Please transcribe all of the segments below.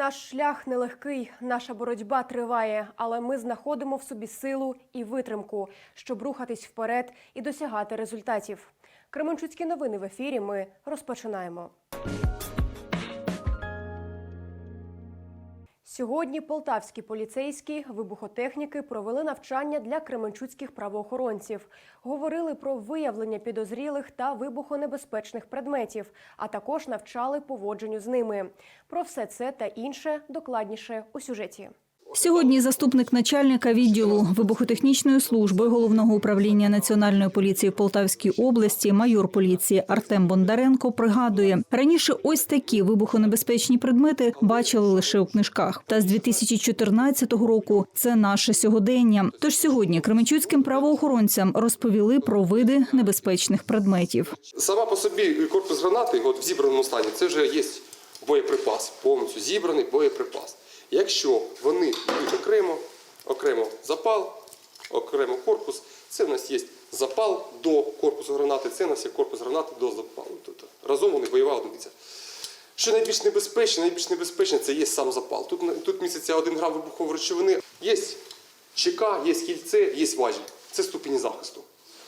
Наш шлях нелегкий, наша боротьба триває, але ми знаходимо в собі силу і витримку, щоб рухатись вперед і досягати результатів. Кременчуцькі новини в ефірі. Ми розпочинаємо. Сьогодні полтавські поліцейські вибухотехніки провели навчання для кременчуцьких правоохоронців. Говорили про виявлення підозрілих та вибухонебезпечних предметів, а також навчали поводженню з ними. Про все це та інше докладніше у сюжеті. Сьогодні заступник начальника відділу вибухотехнічної служби головного управління національної поліції в Полтавській області, майор поліції Артем Бондаренко пригадує, раніше ось такі вибухонебезпечні предмети бачили лише у книжках. Та з 2014 року це наше сьогодення. Тож сьогодні кременчуцьким правоохоронцям розповіли про види небезпечних предметів. Сама по собі корпус гранати, от в зібраному стані, це вже є боєприпас, повністю зібраний боєприпас. Якщо вони йдуть окремо, окремо запал, окремо корпус, це в нас є запал до корпусу гранати, це в нас є корпус гранати до запалу. Тобто разом вони бойова одиниця. Що найбільш небезпечне, найбільш небезпечне це є сам запал. Тут, тут міститься 1 грам вибухової речовини. Є ЧК, є кільце, є важіль. Це ступені захисту.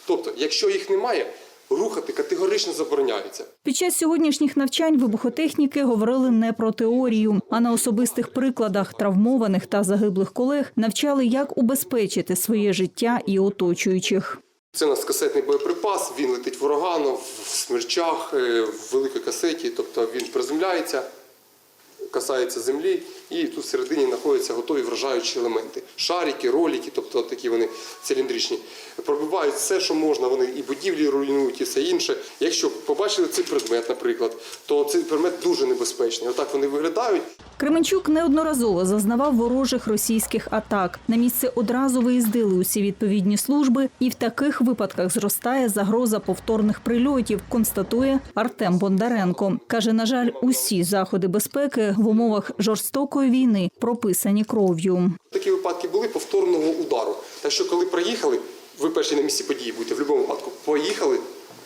Тобто, якщо їх немає, рухати категорично забороняється. Під час сьогоднішніх навчань вибухотехніки говорили не про теорію, а на особистих прикладах травмованих та загиблих колег навчали, як убезпечити своє життя і оточуючих. Це у нас касетний боєприпас, він летить в урагану, в смерчах, е, в великій касеті, тобто він приземляється, касається землі, і тут всередині знаходяться готові вражаючі елементи. Шарики, ролики, тобто такі вони циліндричні. Пробивають все, що можна, вони і будівлі руйнують, і все інше. Якщо побачили цей предмет, наприклад, то цей предмет дуже небезпечний. Отак вони виглядають. Кременчук неодноразово зазнавав ворожих російських атак. На місце одразу виїздили усі відповідні служби, і в таких випадках зростає загроза повторних прильотів. Констатує Артем Бондаренко. каже, на жаль, усі заходи безпеки в умовах жорстокої війни прописані кров'ю. Такі випадки були повторного удару. Так що, коли проїхали, ви перші на місці події будете в будь-якому випадку. Поїхали,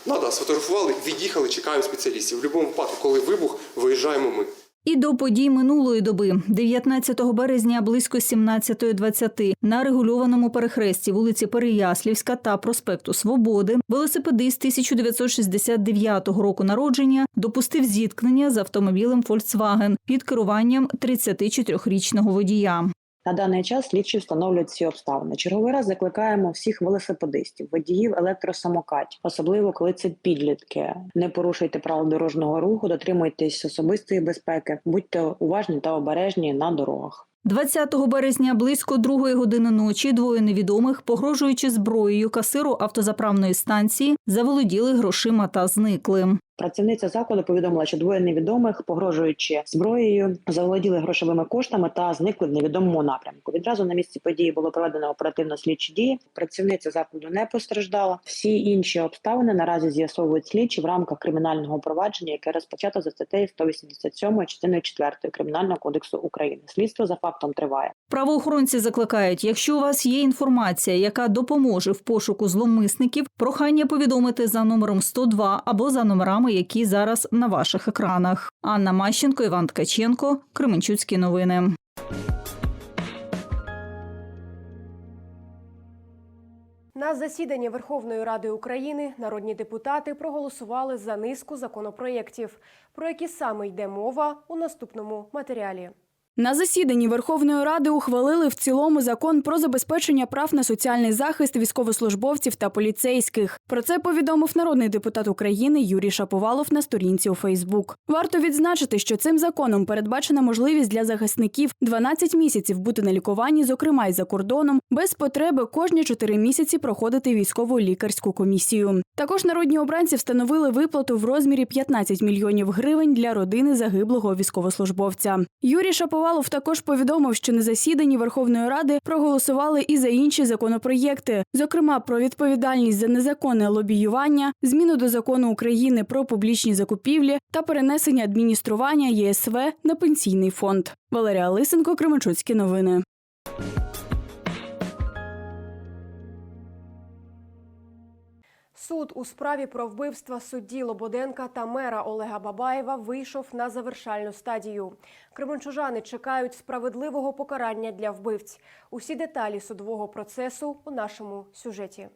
надо, сфотографували, від'їхали, чекаємо спеціалістів. В будь-якому випадку, коли вибух, виїжджаємо ми. І до подій минулої доби, 19 березня, близько 17.20, на регульованому перехресті вулиці Переяслівська та проспекту Свободи, велосипедист 1969 року народження допустив зіткнення з автомобілем Volkswagen під керуванням 34-річного водія. На даний час слідчі встановлюють ці обставини. Черговий раз закликаємо всіх велосипедистів, водіїв електросамокатів, особливо коли це підлітки. Не порушуйте правил дорожнього руху, дотримуйтесь особистої безпеки, будьте уважні та обережні на дорогах. 20 березня близько другої години ночі двоє невідомих, погрожуючи зброєю касиру автозаправної станції, заволоділи грошима та зникли. Працівниця закладу повідомила, що двоє невідомих, погрожуючи зброєю, заволоділи грошовими коштами та зникли в невідомому напрямку. Відразу на місці події було проведено оперативно-слідчі дії. Працівниця закладу не постраждала. Всі інші обставини наразі з'ясовують слідчі в рамках кримінального провадження, яке розпочато за статтею 187 частиною 4 кримінального кодексу України. Слідство за фактом триває. Правоохоронці закликають, якщо у вас є інформація, яка допоможе в пошуку зловмисників, прохання повідомити за номером 102 або за номерами, які зараз на ваших екранах. Анна Мащенко, Іван Ткаченко, Кременчуцькі новини. На засіданні Верховної Ради України народні депутати проголосували за низку законопроєктів, про які саме йде мова у наступному матеріалі. На засіданні Верховної Ради ухвалили в цілому закон про забезпечення прав на соціальний захист військовослужбовців та поліцейських. Про це повідомив народний депутат України Юрій Шаповалов на сторінці у Фейсбук. Варто відзначити, що цим законом передбачена можливість для захисників 12 місяців бути на лікуванні, зокрема й за кордоном, без потреби кожні 4 місяці проходити військову лікарську комісію. Також народні обранці встановили виплату в розмірі 15 мільйонів гривень для родини загиблого військовослужбовця. Юрій Шаповалов також повідомив, що на засіданні Верховної Ради проголосували і за інші законопроєкти, зокрема про відповідальність за незаконне лобіювання, зміну до закону України про публічні закупівлі та перенесення адміністрування ЄСВ на пенсійний фонд. Валерія Лисенко, Кременчуцькі новини. Суд у справі про вбивства судді Лободенка та мера Олега Бабаєва вийшов на завершальну стадію. Кременчужани чекають справедливого покарання для вбивць. Усі деталі судового процесу у нашому сюжеті.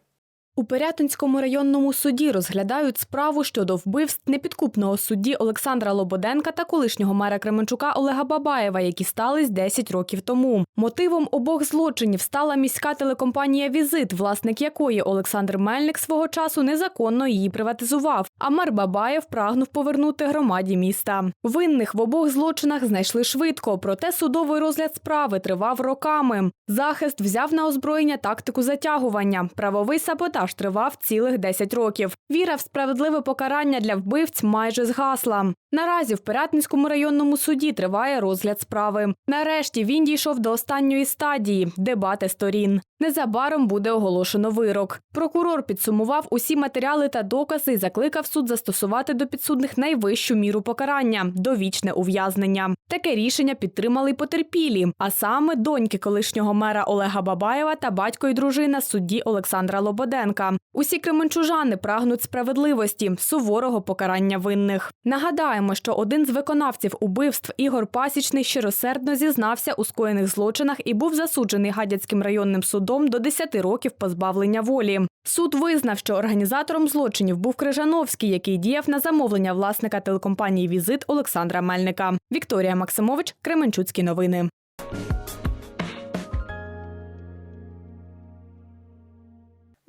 У Пирятинському районному суді розглядають справу щодо вбивств непідкупного судді Олександра Лободенка та колишнього мера Кременчука Олега Бабаєва, які стались 10 років тому. Мотивом обох злочинів стала міська телекомпанія Візит, власник якої Олександр Мельник свого часу незаконно її приватизував. А мер Бабаєв прагнув повернути громаді міста. Винних в обох злочинах знайшли швидко, проте судовий розгляд справи тривав роками. Захист взяв на озброєння тактику затягування. Правовий саботаж тривав цілих 10 років. Віра в справедливе покарання для вбивць майже згасла. Наразі в Пирятинському районному суді триває розгляд справи. Нарешті він дійшов до останньої стадії дебати сторін. Незабаром буде оголошено вирок. Прокурор підсумував усі матеріали та докази і закликав суд застосувати до підсудних найвищу міру покарання довічне ув'язнення. Таке рішення підтримали й потерпілі, а саме доньки колишнього мера Олега Бабаєва та батько і дружина судді Олександра Лободенка. Усі кременчужани прагнуть справедливості, суворого покарання винних. Нагадаємо, що один з виконавців убивств Ігор Пасічний щиросердно зізнався у скоєних злочинах і був засуджений Гадяцьким районним судом до 10 років позбавлення волі. Суд визнав, що організатором злочинів був Крижановський, який діяв на замовлення власника телекомпанії Візит Олександра Мельника. Вікторія Максимович, Кременчуцькі новини.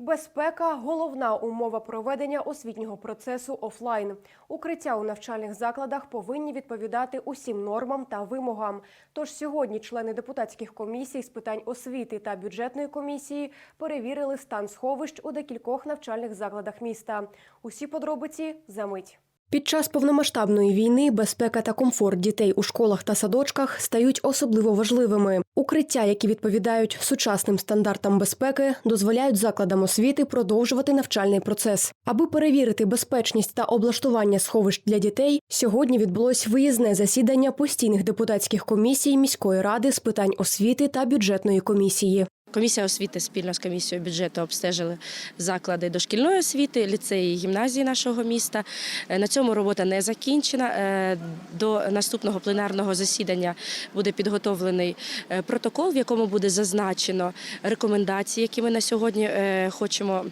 Безпека головна умова проведення освітнього процесу офлайн. Укриття у навчальних закладах повинні відповідати усім нормам та вимогам. Тож сьогодні члени депутатських комісій з питань освіти та бюджетної комісії перевірили стан сховищ у декількох навчальних закладах міста. Усі подробиці за мить. Під час повномасштабної війни безпека та комфорт дітей у школах та садочках стають особливо важливими. Укриття, які відповідають сучасним стандартам безпеки, дозволяють закладам освіти продовжувати навчальний процес. Аби перевірити безпечність та облаштування сховищ для дітей, сьогодні відбулось виїзне засідання постійних депутатських комісій міської ради з питань освіти та бюджетної комісії. Комісія освіти спільно з комісією бюджету обстежили заклади дошкільної освіти, ліцеї, і гімназії нашого міста. Е, На цьому робота не закінчена. Е, До наступного пленарного засідання буде підготовлений е, протокол, в якому буде зазначено рекомендації, які ми на сьогодні хочемо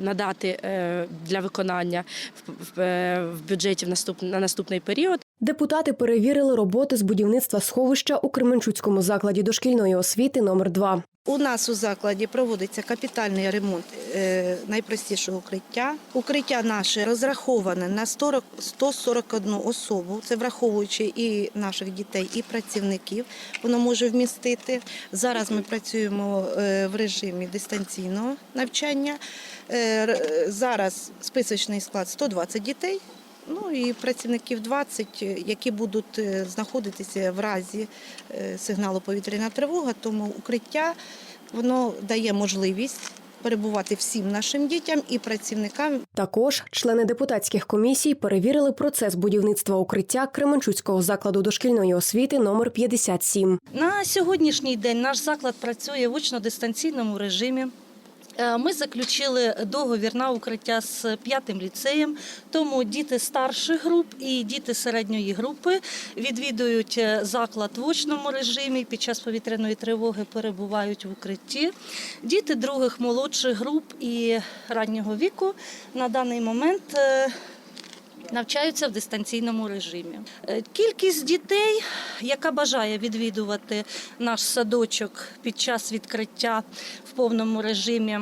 надати для виконання в бюджеті на наступний період. Депутати перевірили роботи з будівництва сховища у Кременчуцькому закладі дошкільної освіти номер 2 У нас у закладі проводиться капітальний ремонт е, найпростішого укриття. Укриття наше розраховане на 40 141 особу. Це враховуючи і наших дітей, і працівників. Воно може вмістити. Зараз ми працюємо е, в режимі дистанційного навчання. Е, Зараз списочний склад 120 дітей. Ну і працівників 20, які будуть е, знаходитися в разі е, сигналу повітряна тривога. Тому укриття воно дає можливість перебувати всім нашим дітям і працівникам Також члени депутатських комісій перевірили процес будівництва укриття Кременчуцького закладу дошкільної освіти номер 57. На сьогоднішній день наш заклад працює в очно-дистанційному режимі. Е, Ми заключили договір на укриття з п'ятим ліцеєм, тому діти старших груп і діти середньої групи відвідують е, заклад в очному режимі. Під час повітряної тривоги перебувають в укритті. Діти других молодших груп і раннього віку на даний момент е, навчаються в дистанційному режимі. Е, Кількість дітей, яка бажає відвідувати наш садочок під час відкриття в повному режимі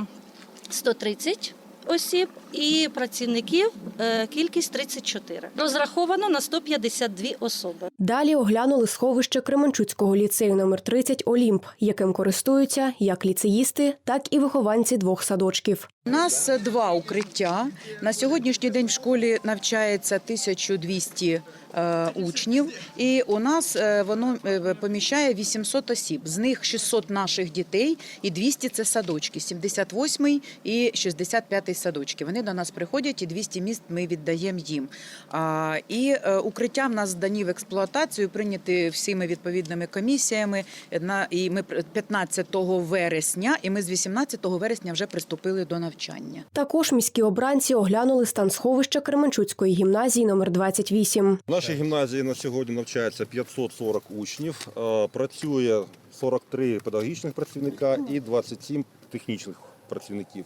130 осіб і працівників е, кількість 34. Розраховано на 152 особи. Далі оглянули сховище Кременчуцького ліцею номер 30 Олімп, яким користуються як ліцеїсти, так і вихованці двох садочків. У нас два укриття. На сьогоднішній день в школі навчається 1200 е, учнів, і у нас е, воно поміщає 800 осіб. З них 600 наших дітей і 200 – це садочки, 78 і 65 садочки. Вони вони до нас приходять, і 200 міст ми віддаємо їм. А, і е, укриття в нас здані в експлуатацію, прийняті всіми відповідними комісіями. На і ми пр- 15 вересня, і ми з 18 вересня вже приступили до навчання. Також міські обранці оглянули стан сховища Кременчуцької гімназії номер 28. В нашій гімназії на сьогодні навчається 540 учнів. Е, Працює 43 педагогічних працівника і 27 технічних працівників.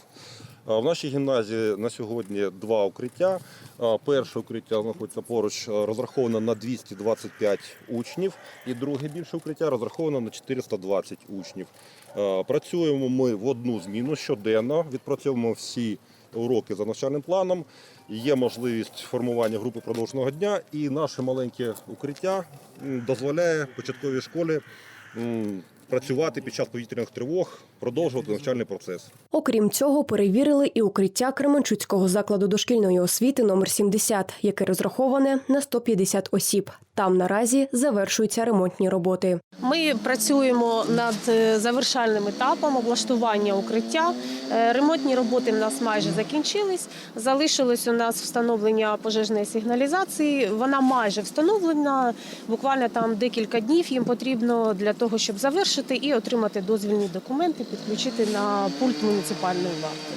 В нашій гімназії на сьогодні два укриття. Перше укриття знаходиться поруч, е, розраховано на 225 учнів, і друге більше укриття розраховано на 420 учнів. Працюємо ми в одну зміну щоденно, відпрацьовуємо всі уроки за навчальним планом. Є можливість формування групи продовженого дня, і наше маленьке укриття дозволяє початковій школі працювати під час повітряних тривог, продовжувати навчальний процес. Окрім цього, перевірили і укриття Кременчуцького закладу дошкільної освіти номер 70, яке розраховане на 150 осіб. Там наразі завершуються ремонтні роботи. Ми працюємо над е, завершальним етапом облаштування укриття. Е, Ремонтні роботи в нас майже закінчились. Залишилось у нас встановлення пожежної сигналізації. Вона майже встановлена. Буквально там декілька днів їм потрібно для того, щоб завершити і отримати дозвільні документи, підключити на пульт муніципальної варти.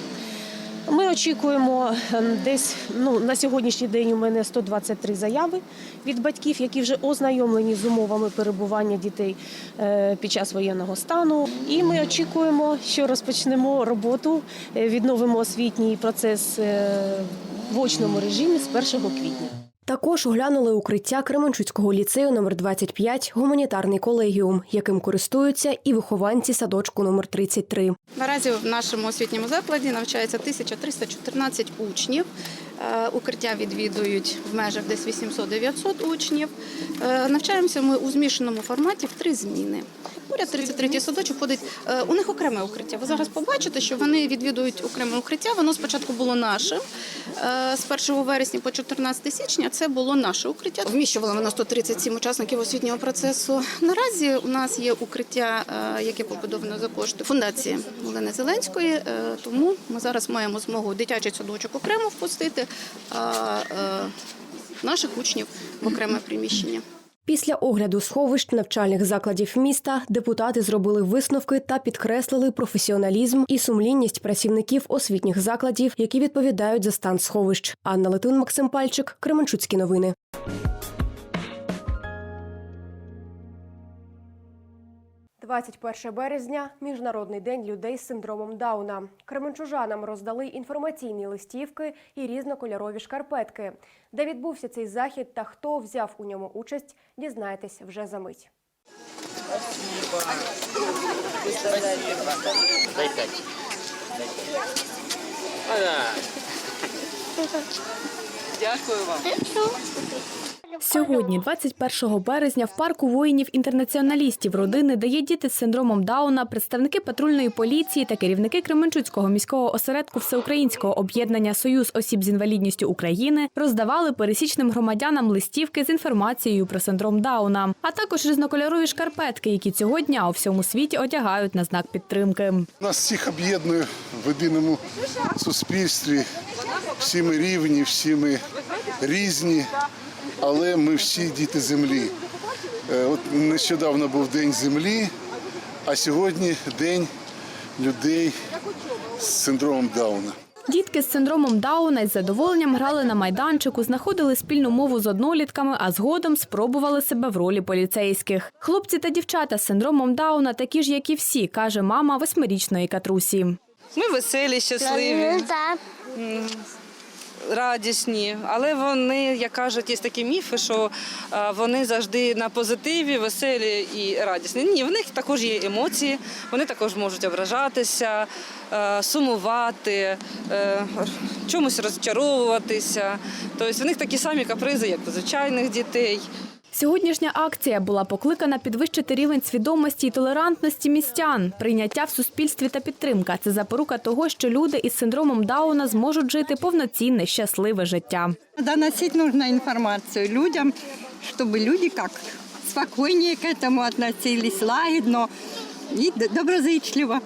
Ми очікуємо ем, десь ну на сьогоднішній день. У мене 123 заяви від батьків, які вже ознайомлені з умовами перебування дітей е, під час воєнного стану. І ми очікуємо, що розпочнемо роботу, е, відновимо освітній процес е, в очному режимі з 1 квітня. Також оглянули укриття Кременчуцького ліцею номер 25 гуманітарний колегіум, яким користуються і вихованці садочку номер 33. Наразі в нашому освітньому закладі навчається 1314 учнів. Е, Укриття відвідують в межах десь 800-900 учнів. Е, Навчаємося ми у змішаному форматі в три зміни. Поряд 33 садочок ходить. е, У них окреме укриття. Ви зараз побачите, що вони відвідують окреме укриття. Воно спочатку було нашим. З 1 вересня по 14 січня це було наше укриття. Вміщувало воно 137 учасників освітнього процесу. Наразі у нас є укриття, яке побудовано за кошти фундації Олени Зеленської. Тому ми зараз маємо змогу дитячий садочок окремо впустити, е, наших учнів в окреме приміщення. Після огляду сховищ навчальних закладів міста депутати зробили висновки та підкреслили професіоналізм і сумлінність працівників освітніх закладів, які відповідають за стан сховищ. Анна Литвин, Максим Пальчик, Кременчуцькі новини. – 21 березня міжнародний день людей з синдромом Дауна. Кременчужанам роздали інформаційні листівки і різнокольорові шкарпетки. Де відбувся цей захід та хто взяв у ньому участь, дізнаєтесь вже за мить. Сьогодні, 21 березня, в парку воїнів-інтернаціоналістів родини, де є діти з синдромом Дауна, представники патрульної поліції та керівники Кременчуцького міського осередку Всеукраїнського об'єднання Союз осіб з інвалідністю України роздавали пересічним громадянам листівки з інформацією про синдром Дауна, а також різнокольорові шкарпетки, які цього дня у всьому світі одягають на знак підтримки. Нас всіх об'єднує в єдиному суспільстві. Всі ми рівні, всі ми різні, але ми всі діти землі. Е, От нещодавно був День землі, а сьогодні День людей з синдромом Дауна. Дітки з синдромом Дауна із задоволенням грали на майданчику, знаходили спільну мову з однолітками, а згодом спробували себе в ролі поліцейських. Хлопці та дівчата з синдромом Дауна такі ж, як і всі, каже мама восьмирічної Катрусі. Ми веселі, щасливі, радісні, але вони, як кажуть, є такі міфи, що е, вони завжди на позитиві, веселі і радісні. Ні, в них також є емоції, вони також можуть ображатися, е, сумувати, е, чомусь розчаровуватися. Тобто в них такі самі капризи, як у звичайних дітей. Сьогоднішня акція була покликана підвищити рівень свідомості і толерантності містян, прийняття в суспільстві та підтримка. Це запорука того, що люди із синдромом Дауна зможуть жити повноцінне, щасливе життя. Доносить нужно информацию людям, чтобы люди как спокойнее к этому относились, лагідно и д- доброзичливо,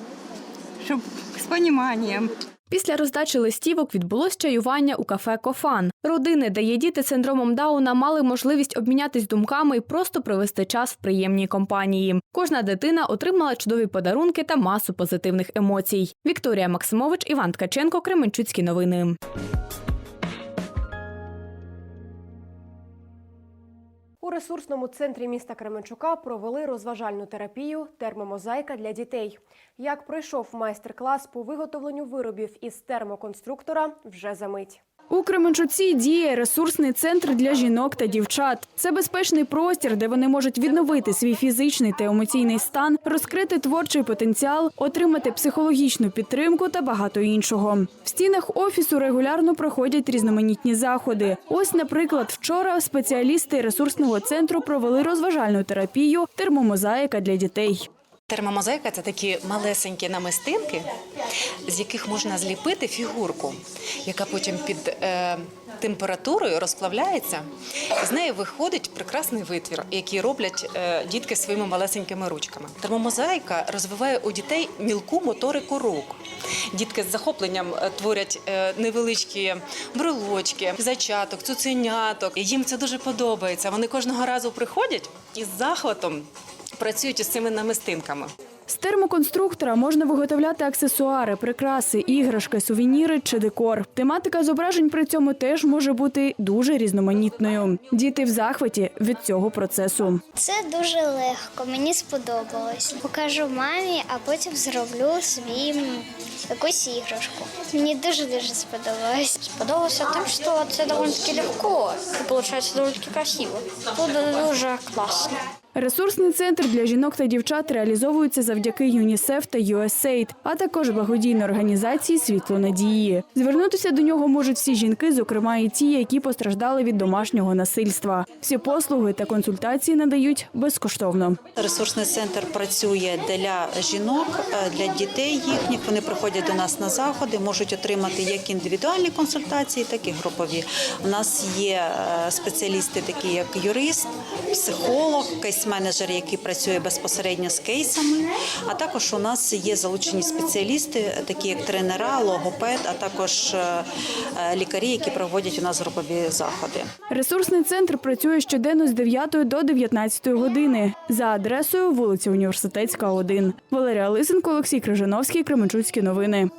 чтобы с пониманием. Після роздачі листівок відбулось чаювання у кафе Кофан. Родини, де є діти з синдромом Дауна, мали можливість обмінятись думками і просто провести час в приємній компанії. Кожна дитина отримала чудові подарунки та масу позитивних емоцій. Вікторія Максимович, Іван Ткаченко, Кременчуцькі новини. У ресурсному центрі міста Кременчука провели розважальну терапію термомозаїка для дітей. Як пройшов майстер-клас по виготовленню виробів із термоконструктора, вже за мить. У Кременчуці діє ресурсний центр для жінок та дівчат. Це безпечний простір, де вони можуть відновити свій фізичний та емоційний стан, розкрити творчий потенціал, отримати психологічну підтримку та багато іншого. В стінах офісу регулярно проходять різноманітні заходи. Ось, наприклад, вчора спеціалісти ресурсного центру провели розважальну терапію термомозаїка для дітей. Термомозаїка це такі малесенькі намистинки, з яких можна зліпити фігурку, яка потім під е, температурою розплавляється. З неї виходить прекрасний витвір, який роблять е, дітки своїми малесенькими ручками. Термомозаїка розвиває у дітей мілку моторику рук. Дітки з захопленням е, творять е, невеличкі брелочки, зайчаток, цуценяток. Їм це дуже подобається. Вони кожного разу приходять із захватом працюють із цими намистинками. З термоконструктора можна виготовляти аксесуари, прикраси, іграшки, сувеніри чи декор. Тематика зображень при цьому теж може бути дуже різноманітною. Діти в захваті від цього процесу. Це дуже легко, мені сподобалось. Покажу мамі, а потім зроблю своїм якусь іграшку. Мені дуже дуже сподобалось. Сподобалося тим, що це доволі таки легко і виходить доволі таки красиво. Тут дуже класно. Ресурсний центр для жінок та дівчат реалізовується завдяки ЮНІСЕФ та USAID, а також благодійної організації Світло надії. Звернутися до нього можуть всі жінки, зокрема і ті, які постраждали від домашнього насильства. Всі послуги та консультації надають безкоштовно. Ресурсний центр працює для жінок, е, для дітей їхніх. Вони приходять до нас на заходи, можуть отримати як індивідуальні консультації, так і групові. У нас є е, спеціалісти, такі як юрист, психолог, кейс-менеджер, який працює безпосередньо з кейсами. А також у нас є залучені спеціалісти, такі як тренера, логопед, а також е, е, лікарі, які проводять у нас групові заходи. Ресурсний центр працює щоденно з 9 до 19 години за адресою вулиця Університетська, 1. Валерія Лисенко, Олексій Крижановський, Кременчуцькі новини.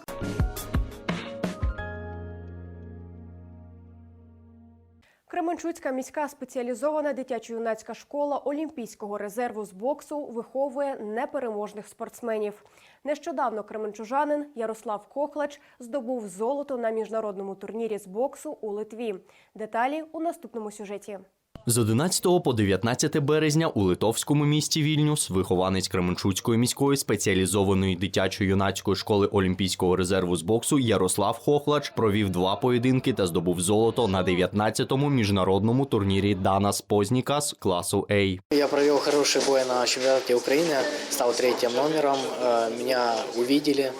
Кременчуцька міська спеціалізована дитячо-юнацька школа Олімпійського резерву з боксу виховує непереможних спортсменів. Нещодавно кременчужанин Ярослав Кохлач здобув золото на міжнародному турнірі з боксу у Литві. Деталі у наступному сюжеті. З 11 по 19 березня у литовському місті Вільнюс вихованець Кременчуцької міської спеціалізованої дитячо-юнацької школи Олімпійського резерву з боксу Ярослав Хохлач провів два поєдинки та здобув золото на 19-му міжнародному турнірі Данас Познікас класу А. Я провел хороший бой на чемпионате Украины, стал третьим номером. Э, Меня увидели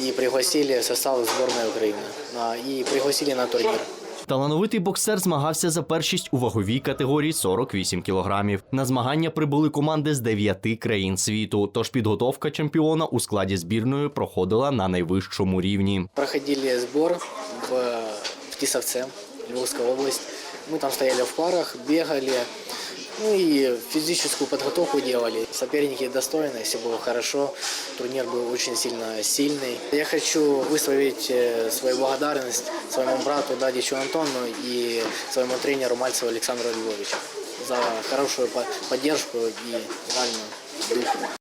и пригласили в состав сборной Украины. А, И пригласили на турнир. Талановитий боксер змагався за першість у ваговій категорії 48 кілограмів. На змагання прибули команди з дев'яти країн світу. Тож підготовка чемпіона у складі збірної проходила на найвищому рівні. Проходили збор в, в Тисовце, Львовська область. Ми там стояли в парах, бегали, ну и физическую подготовку делали. Соперники достойные, все было хорошо. Турнир был очень сильно сильный. Я хочу высказать э, свою благодарность своему брату Дадичу Антону и своему тренеру Мальцеву Александру Львовичу за хорошую по- поддержку и моральную дух.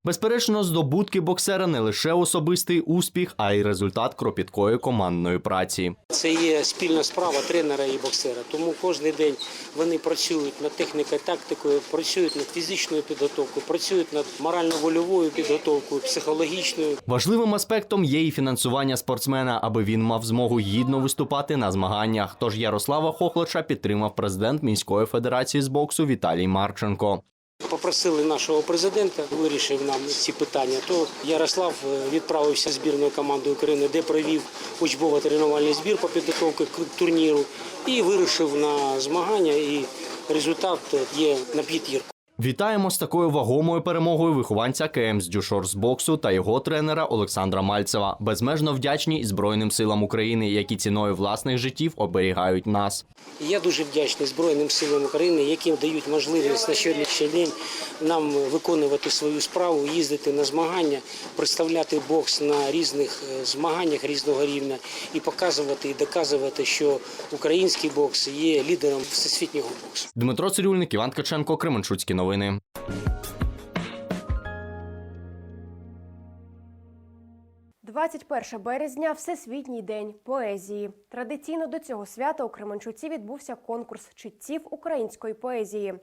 Безперечно, здобутки боксера не лише особистий успіх, а й результат кропіткої командної праці. Це є спільна справа тренера і боксера. Тому кожен день вони працюють над технікою, тактикою, працюють над фізичною підготовкою, працюють над морально-вольовою підготовкою, психологічною. Важливим аспектом є і фінансування спортсмена, аби він мав змогу гідно виступати на змаганнях. Тож Ярослава Хохлача підтримав президент міської федерації з боксу Віталій Марченко. Попросили нашого президента, вирішив нам ці питання. То Ярослав е, відправився збірною командою України, де провів учбово-тренувальний збір по підготовці турніру і вирушив на змагання. І результат є на п'ятірку. Вітаємо з такою вагомою перемогою вихованця КМ з Дюшор з боксу та його тренера Олександра Мальцева. Безмежно вдячні і Збройним силам України, які ціною власних життів оберігають нас. Я дуже вдячний Збройним силам України, які дають можливість на сьогоднішній день нам виконувати свою справу, їздити на змагання, представляти бокс на різних е, змаганнях різного рівня і показувати і доказувати, що український бокс є лідером всесвітнього боксу. Дмитро Цирюльник, Іван Ткаченко, Кременчуцькі новини. 21 березня Всесвітній день поезії. Традиційно до цього свята у Кременчуці відбувся конкурс читців української поезії.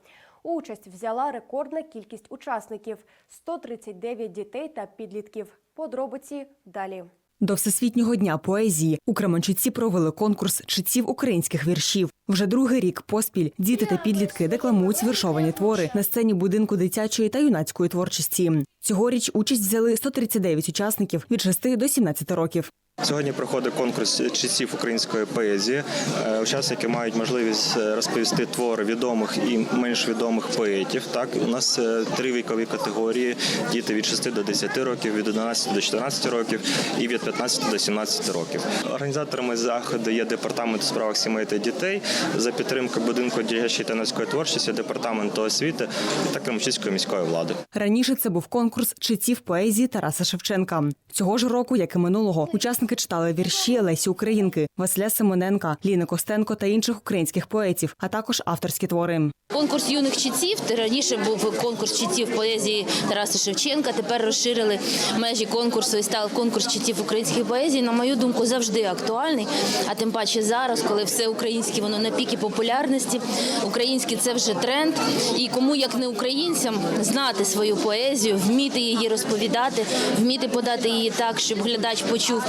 Участь взяла рекордна кількість учасників 139 дітей та підлітків. Подробиці далі. До Всесвітнього дня поезії у Кременчуці провели конкурс читців українських віршів. Вже другий рік поспіль діти та підлітки декламують віршовані твори на сцені будинку дитячої та юнацької творчості. Цьогоріч участь взяли 139 учасників від 6 до 17 років. Сьогодні проходить конкурс читців української поезії. Е, Учасники мають можливість е, розповісти твори відомих і менш відомих поетів. Так у нас е, три вікові категорії: діти від 6 до 10 років, від 11 до 14 років і від 15 до 17 років. Організаторами заходу є департамент у справах сімей та дітей за підтримки будинку дитячої та юнацької творчості, департаменту освіти та Кремчицької міської влади. Раніше це був конкурс читців поезії Тараса Шевченка. Цього ж року, як і минулого, учасники читали вірші Лесі Українки, Василя Симоненка, Ліни Костенко та інших українських поетів, а також авторські твори. Конкурс юних читців раніше був конкурс читців поезії Тараса Шевченка. Тепер розширили межі конкурсу і став конкурс читців української поезії. На мою думку, завжди актуальний. А тим паче зараз, коли все українське воно на піки популярності. Українське це вже тренд. І кому як не українцям знати свою поезію, вміти її розповідати, вміти подати її так, щоб глядач почув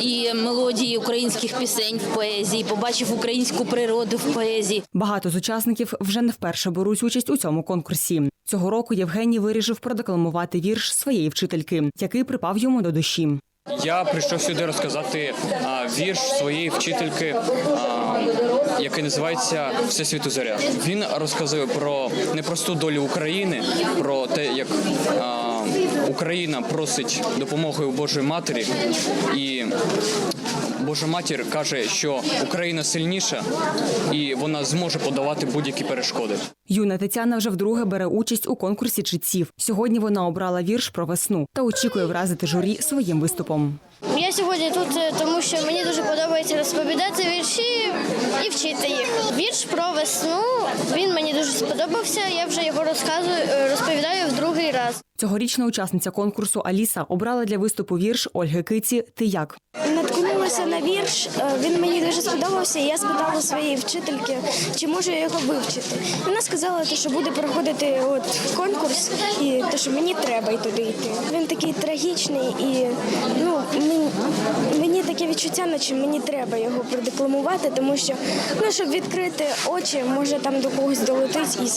і мелодії українських пісень в поезії, побачив українську природу в поезії. Багато з учасників вже не вперше беруть участь у цьому конкурсі. Цього року Євгеній вирішив продекламувати вірш своєї вчительки, який припав йому до душі. Я прийшов сюди розказати а, вірш своєї вчительки, а, який називається Всесвіту зоря. Він розказує про непросту долю України, про те, як а, Україна просить допомоги у Божої матері, і Божа матір каже, що Україна сильніша і вона зможе подавати будь-які перешкоди. Юна Тетяна вже вдруге бере участь у конкурсі читців. Сьогодні вона обрала вірш про весну та очікує вразити журі своїм виступом. Я сьогодні тут, е, тому що мені дуже подобається розповідати вірші і вчити їх. Вірш про весну він мені дуже сподобався. Я вже його розказую, е, розповідаю в другий раз. Цьогорічна учасниця конкурсу Аліса обрала для виступу вірш Ольги Киці Ти як. Наткнулася на вірш, е, він мені дуже сподобався. і Я спитала своєї вчительки, чи можу я його вивчити. Вона сказала, що буде проходити от конкурс, і те, що мені треба й туди йти. Він такий трагічний, і ну мені, мені таке відчуття, наче мені треба його продекламувати, тому що ну щоб відкрити очі, може там до когось долетить і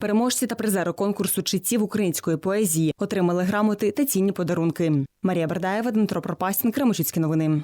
Переможці та призери конкурсу читців української поезії отримали грамоти та цінні подарунки. Марія Бердаєва, Дмитро Пропастін, Кремочицькі новини.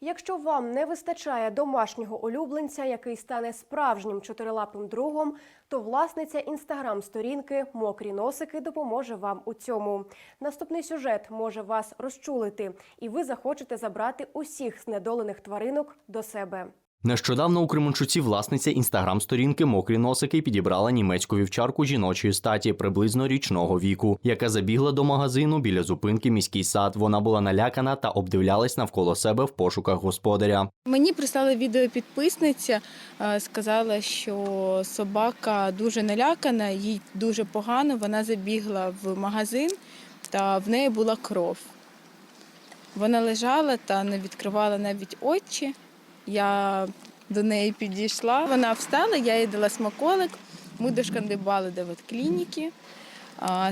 Якщо вам не вистачає домашнього улюбленця, який стане справжнім чотирилапим другом, то власниця інстаграм-сторінки Мокрі носики допоможе вам у цьому. Наступний сюжет може вас розчулити, і ви захочете забрати усіх знедолених тваринок до себе. Нещодавно у Кременчуці власниця інстаграм-сторінки Мокрі носики підібрала німецьку вівчарку жіночої статі приблизно річного віку, яка забігла до магазину біля зупинки міський сад. Вона була налякана та обдивлялась навколо себе в пошуках господаря. Мені прислала відео підписниця, е, сказала, що собака дуже налякана, їй дуже погано. Вона забігла в магазин, та в неї була кров. Вона лежала та не відкривала навіть очі. Я до неї підійшла. Вона встала, я їй дала смаколик. Ми дошкандибали до ветклініки.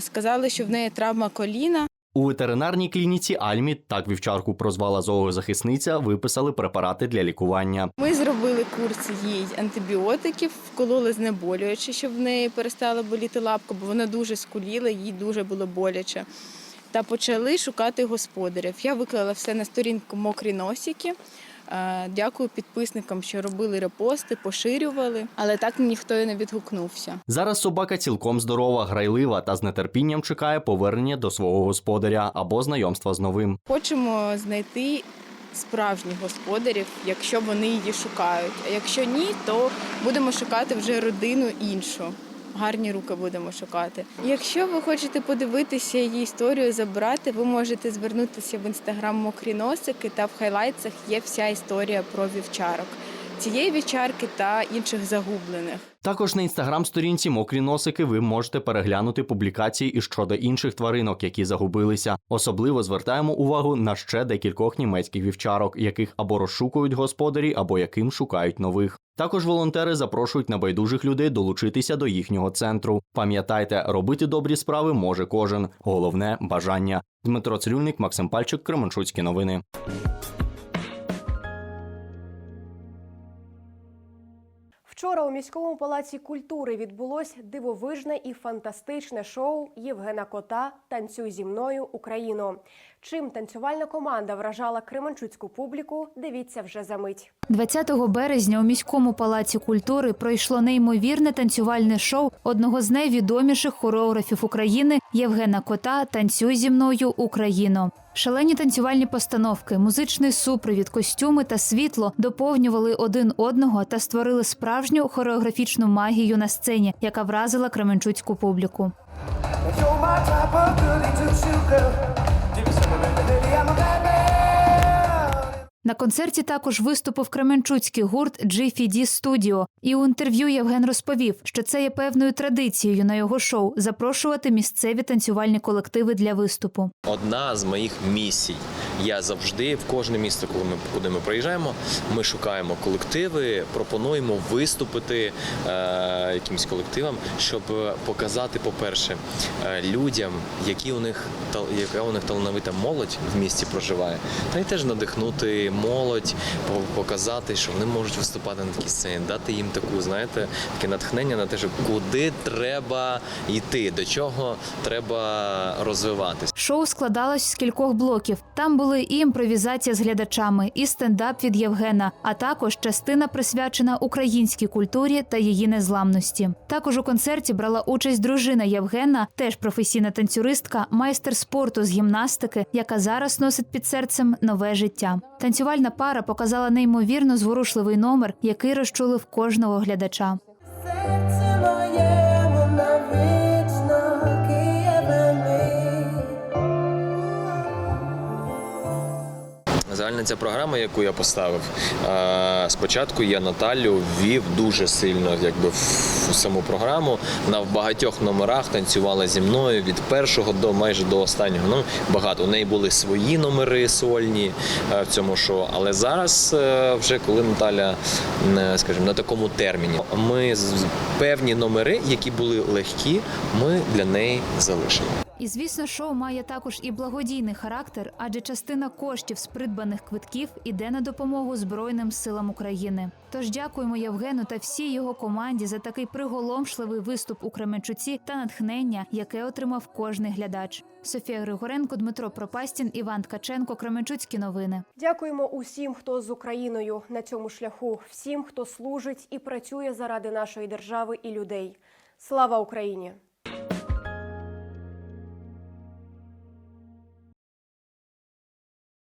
Сказали, що в неї травма коліна. У ветеринарній клініці Альмі, так вівчарку прозвала зоозахисниця, виписали препарати для лікування. Ми зробили курс їй антибіотиків, вкололи знеболюючи, щоб в неї перестала боліти лапка, бо вона дуже скуліла, їй дуже було боляче. Та почали шукати господарів. Я виклала все на сторінку мокрі носики. Е, Дякую підписникам, що робили репости, поширювали, але так ніхто і не відгукнувся. Зараз собака цілком здорова, грайлива та з нетерпінням чекає повернення до свого господаря або знайомства з новим. Хочемо знайти справжніх господарів, якщо вони її шукають. А якщо ні, то будемо шукати вже родину іншу. Гарні руки будемо шукати. Якщо ви хочете подивитися її історію, забрати, ви можете звернутися в інстаграм мокрі носики, та в хайлайтсах є вся історія про вівчарок. Цієї вівчарки та інших загублених. Також на інстаграм-сторінці мокрі носики ви можете переглянути публікації і щодо інших тваринок, які загубилися. Особливо звертаємо увагу на ще декількох німецьких вівчарок, яких або розшукують господарі, або яким шукають нових. Також волонтери запрошують небайдужих людей долучитися до їхнього центру. Пам'ятайте, робити добрі справи може кожен. Головне бажання. Дмитро Цирюльник, Максим Пальчик, Кременчуцькі новини. Вчора у міському палаці культури відбулось дивовижне і фантастичне шоу Євгена Кота Танцюй зі мною Україно. Чим танцювальна команда вражала кременчуцьку публіку, дивіться вже за мить. 20 березня у міському палаці культури пройшло неймовірне танцювальне шоу одного з найвідоміших хореографів України Євгена Кота Танцюй зі мною Україно. Шалені танцювальні постановки, музичний супровід, костюми та світло доповнювали один одного та створили справжню хореографічну магію на сцені, яка вразила кременчуцьку публіку. На концерті також виступив кременчуцький гурт GFD Studio. І у інтерв'ю Євген розповів, що це є певною традицією на його шоу запрошувати місцеві танцювальні колективи для виступу. Одна з моїх місій. Я завжди в кожне місто, коли ми куди ми приїжджаємо, ми шукаємо колективи, пропонуємо виступити е, якимось колективам, щоб показати, по-перше, е, людям, які у них тал- яка у них талановита молодь в місті проживає, та й теж надихнути молодь, показати, що вони можуть виступати на такій сцені, дати їм таку, знаєте, таке натхнення на те, що куди треба йти, до чого треба розвиватись. Шоу складалось з кількох блоків. Там були і імпровізація з глядачами, і стендап від Євгена, а також частина присвячена українській культурі та її незламності. Також у концерті брала участь дружина Євгена, теж професійна танцюристка, майстер спорту з гімнастики, яка зараз носить під серцем нове життя. Танцювальна пара показала неймовірно зворушливий номер, який розчулив кожного глядача. Ця програма, яку я поставив, е, спочатку я Наталю ввів дуже сильно якби, в саму програму. Вона в багатьох номерах танцювала зі мною від першого до майже до останнього. Ну, багато. У неї були свої номери сольні е, в цьому шоу. Але зараз, е, вже коли Наталя, скажімо, на такому терміні, ми певні номери, які були легкі, ми для неї залишимо. І звісно, шоу має також і благодійний характер, адже частина коштів з придбаних квитків іде на допомогу Збройним силам України. Тож дякуємо Євгену та всій його команді за такий приголомшливий виступ у Кременчуці та натхнення, яке отримав кожний глядач. Софія Григоренко, Дмитро Пропастін, Іван Ткаченко, Кременчуцькі новини. Дякуємо усім, хто з Україною на цьому шляху, всім, хто служить і працює заради нашої держави і людей. Слава Україні!